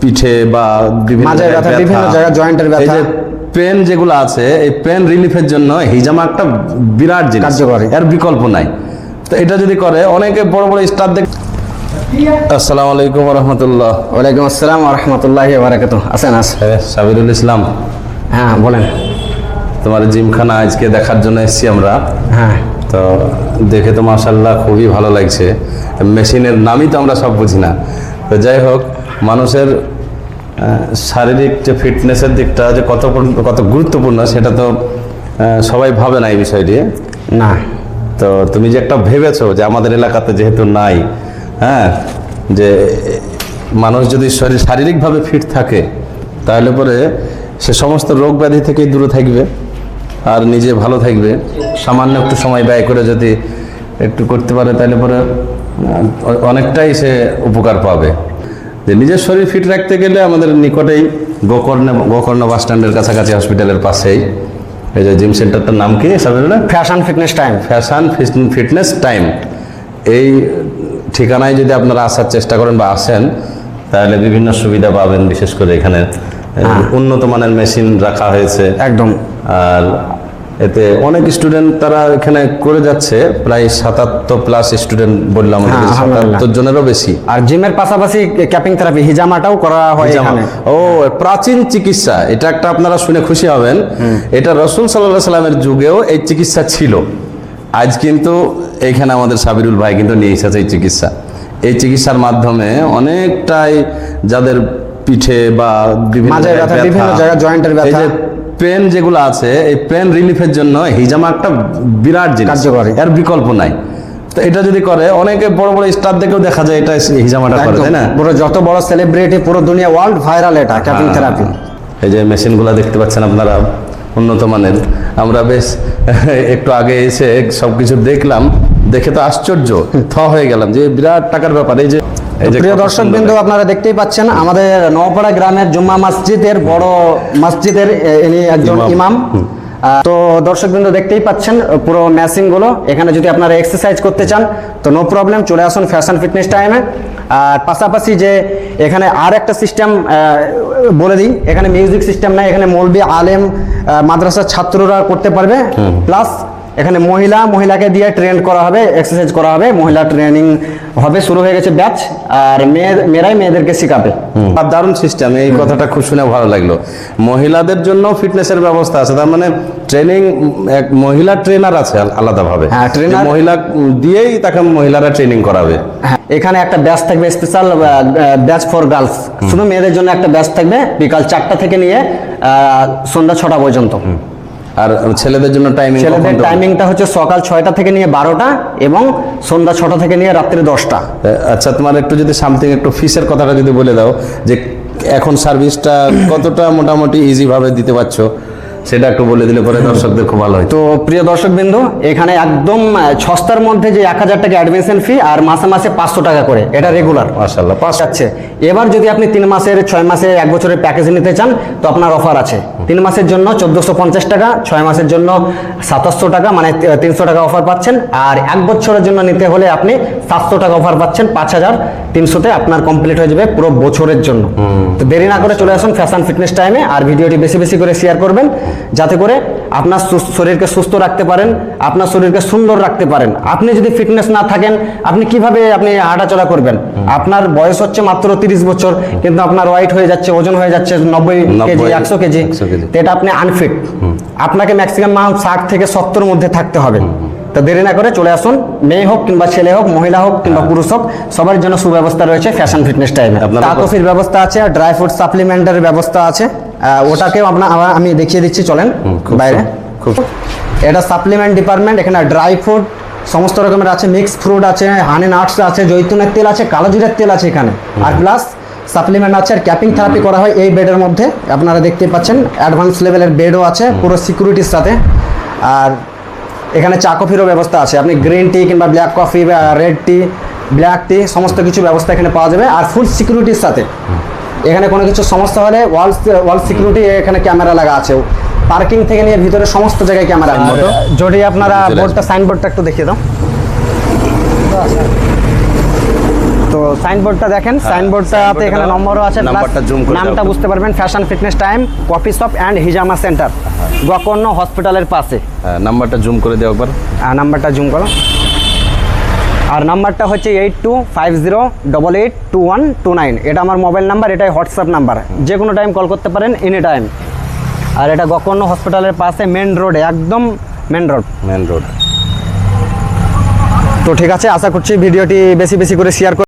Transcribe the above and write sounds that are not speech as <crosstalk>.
পিঠে বা বিভিন্ন বিভিন্ন জায়গায় জয়েন্টের এই ব্যথা। যে পেন যেগুলো আছে এই পেন রিলিফের জন্য হিজামা একটা বিরাট জিনিস। কার্যকরী। এর বিকল্প নাই। তো এটা যদি করে অনেকে বড় বড় স্টার দেখ আসসালামু আলাইকুম রহমতুল্লাহ। ওয়ালাইকুম আসসালাম রহমতুল্লাহ বারাকাত আছেন আস সাবিরুল ইসলাম। হ্যাঁ বলেন। তোমার জিমখানা আজকে দেখার জন্য এসেছি আমরা। হ্যাঁ। তো দেখে তো মাসাল্লাহ খুবই ভালো লাগছে। মেশিনের নামই তো আমরা সব বুঝি না। তো যাই হোক মানুষের শারীরিক যে ফিটনেসের দিকটা যে কত কত গুরুত্বপূর্ণ সেটা তো সবাই ভাবে না এই বিষয়টি। না। তো তুমি যে একটা ভেবেছো যে আমাদের এলাকাতে যেহেতু নাই হ্যাঁ যে মানুষ যদি শরীর শারীরিকভাবে ফিট থাকে তাহলে পরে সে সমস্ত রোগ ব্যাধি থেকেই দূরে থাকবে আর নিজে ভালো থাকবে। সামান্য একটু সময় ব্যয় করে যদি একটু করতে পারে তাহলে পরে অনেকটাই সে উপকার পাবে। যে নিজের শরীর ফিট রাখতে গেলে আমাদের নিকটেই গোকর্ণ গোকর্ণ বাস স্ট্যান্ডের কাছাকাছি হসপিটালের পাশেই। এই যে জিম সেন্টারটার নাম কি? Fashion fitness time fashion fitness time এই ঠিকানায় যদি আপনারা আসার চেষ্টা করেন বা আসেন তাহলে বিভিন্ন সুবিধা পাবেন। বিশেষ করে এখানে হ্যাঁ। উন্নত মানের মেশিন রাখা হয়েছে। একদম। আর এতে অনেক স্টুডেন্ট তারা এখানে করে যাচ্ছে প্রায় সাতাত্তর প্লাস স্টুডেন্ট বললাম হ্যাঁ, সাতাত্তর জনেরও বেশি। আর জিমের পাশাপাশি ক্যাপিং থেরাপি হিজামাটাও করা হয় ও প্রাচীন চিকিৎসা এটা একটা আপনারা শুনে খুশি হবেন। এটা রসুল সাল্লাহ সাল্লামের যুগেও এই চিকিৎসা ছিল। আজ কিন্তু এখানে আমাদের সাবিরুল ভাই কিন্তু নিয়ে এসেছে এই চিকিৎসা। এই চিকিৎসার মাধ্যমে অনেকটাই যাদের পিঠে বা বিভিন্ন জায়গায় জয়েন্টের ব্যথা। পেন যেগুলো আছে এই পেন রিলিফের জন্য হিজামা একটা বিরাট জিনিস। কার্যকরী। এর বিকল্প নাই। তো এটা যদি করে অনেকে বড় বড় স্টার দেখেও দেখা যায় এটা হিজামাটা করে তাই না? পুরো যত বড় সেলিব্রিটি পুরো দুনিয়া ওয়ার্ল্ড ভাইরাল এটা ক্যাপিং। থেরাপি এই যে মেশিনগুলো দেখতে পাচ্ছেন আপনারা উন্নত মানের। আমরা বেশ <laughs> একটু আগে এসে সব কিছু দেখলাম দেখে তো আশ্চর্য থ হয়ে গেলাম যে বিরাট টাকার ব্যাপার। এই যে প্রিয় দর্শক বিন্দু আপনারা দেখতেই পাচ্ছেন আমাদের নওপাড়া গ্রামের জুম্মা মসজিদের বড় মসজিদের ইনি একজন ইমাম। তো দর্শক বিন্দু দেখতেই পাচ্ছেন পুরো মেশিনগুলো। এখানে যদি আপনারা এক্সারসাইজ করতে চান তো নো প্রবলেম চলে আসুন ফ্যাশন ফিটনেস টাইমে আর পাশাপাশি যে এখানে আর একটা সিস্টেম বলে দিই এখানে মিউজিক সিস্টেম নাই এখানে মৌলবি আলেম মাদ্রাসার ছাত্ররা করতে পারবে। প্লাস এখানে মহিলা মহিলাকে দিয়ে ট্রেন করা হবে এক্সারসাইজ করা হবে মহিলা ট্রেনিং হবে শুরু হয়ে গেছে ব্যাচ আর মেয়ে মেয়েরাই মেয়েদেরকে শেখাবে। আর দারুণ সিস্টেম এই কথাটা খুব শুনে ভালো লাগল। মহিলাদের জন্য ফিটনেসের ব্যবস্থা আছে তার মানে ট্রেনিং এক মহিলা ট্রেনার আছে আল- আলাদাভাবে। হ্যাঁ, trainer- মহিলা দিয়েই তাকে মহিলারা ট্রেনিং করাবে। হ্যাঁ, এখানে একটা ব্যাচ থাকবে স্পেশাল ব্যাচ ফর গার্লস শুধু মেয়েদের জন্য একটা ব্যাচ থাকবে বিকাল চারটা থেকে নিয়ে সন্ধ্যা ছটা পর্যন্ত। আর ছেলেদের জন্য টাইমিং ছেলেদের টাইমিংটা হচ্ছে সকাল ছয়টা থেকে নিয়ে বারোটা এবং সন্ধ্যা ছটা থেকে নিয়ে রাত্রি দশটা। আচ্ছা তোমার একটু যদি সামথিং একটু ফিসের কথাটা যদি বলে দাও যে এখন সার্ভিসটা কতটা মোটামুটি ইজি ভাবে দিতে পারছ? সেটা একটু বলে দিলে পরে দর্শকদের খুব ভালো হয়। তো প্রিয় দর্শক বিন্দু এখানে একদম সস্তার মধ্যে যে এক হাজার টাকা অ্যাডমিশন ফি আর মাসে মাসে পাঁচশো টাকা করে এটা রেগুলার মাশাল্লাহ পাঁচ যাচ্ছে। এবার যদি আপনি তিন মাসের ছয় মাসের এক বছরের প্যাকেজ নিতে চান তো আপনার অফার আছে। তিন মাসের জন্য চোদ্দোশো পঞ্চাশ টাকা ছয় মাসের জন্য সাতাশশো টাকা মানে তিনশো টাকা অফার পাচ্ছেন। আর এক বছরের জন্য নিতে হলে আপনি সাতশো টাকা অফার পাচ্ছেন পাঁচ হাজার। তিনশোতে আপনার কমপ্লিট হয়ে যাবে পুরো বছরের জন্য। তো দেরি না করে চলে আসুন ফ্যাশন ফিটনেস টাইমে আর ভিডিওটি বেশি বেশি করে শেয়ার করবেন। যাতে করে আপনার শরীরকে সুস্থ রাখতে পারেন আপনার শরীরকে সুন্দর রাখতে পারেন। আপনি যদি ফিটনেস না থাকেন আপনি কীভাবে আপনি হাঁটাচলা করবেন? আপনার বয়স হচ্ছে মাত্র তিরিশ বছর কিন্তু আপনার ওয়াইট হয়ে যাচ্ছে ওজন হয়ে যাচ্ছে নব্বই কেজি একশো কেজি। এটা আপনি আনফিট আপনাকে ম্যাক্সিমাম ষাট থেকে সত্তর মধ্যে থাকতে হবে। তো দেরি না করে চলে আসুন মেয়ে হোক কিংবা ছেলে হোক মহিলা হোক কিংবা পুরুষ হোক সবার জন্য সুব্যবস্থা রয়েছে ফ্যাশন ফিটনেস টাইমে চা ব্যবস্থা আছে আর ড্রাই ফ্রুট সাপ্লিমেন্টের ব্যবস্থা আছে। ওটাকেও আপনার আমি দেখিয়ে দিচ্ছি চলেন বাইরে। খুব এটা সাপ্লিমেন্ট ডিপার্টমেন্ট এখানে ড্রাই ফ্রুট সমস্ত রকমের আছে মিক্স ফ্রুট আছে হানি নাটস আছে জৈতুনের তেল আছে কালো জিরের তেল আছে এখানে। আর প্লাস সাপ্লিমেন্ট আছে আর ক্যাপিং থেরাপি করা হয় এই বেডের মধ্যে। আপনারা দেখতে পাচ্ছেন অ্যাডভান্স লেভেলের বেডও আছে পুরো সিকিউরিটির সাথে। আর এখানে চা কফিরও ব্যবস্থা আছে। আপনি গ্রিন টি কিংবা ব্ল্যাক কফি বা রেড টি ব্ল্যাক টি সমস্ত কিছু ব্যবস্থা এখানে পাওয়া যাবে। আর ফুল সিকিউরিটির সাথে। এখানে কোনো কিছু সমস্যা হলে ওয়াল ওয়াল সিকিউরিটি এখানে ক্যামেরা লাগা আছে। পার্কিং থেকে নিয়ে ভিতরে সমস্ত জায়গায় ক্যামেরা মতো যদি আপনারা বোর্ডটা সাইনবোর্ডটা একটু দেখিয়ে দাও। তো সাইনবোর্ডটা দেখেন। সাইনবোর্ডটাতে এখানে নম্বরও আছে নামটা বুঝতে পারবেন। Fashion fitness time coffee shop and হিজামা centre Gokarna হসপিটালের পাশে। হ্যাঁ, নাম্বারটা জুম করে দেও একবার। আর নাম্বারটা জুম করো। আর নাম্বারটা হচ্ছে eight two five zero double eight two one two nine. এটা আমার মোবাইল নাম্বার এটাই হোয়াটসঅ্যাপ নাম্বার। যে কোনো টাইম কল করতে পারেন এনি টাইম আর এটা গকর্ণ হসপিটালের পাশে মেন রোডে একদম মেন রোড মেন রোড তো ঠিক আছে আশা করছি ভিডিওটি বেশি বেশি করে শেয়ার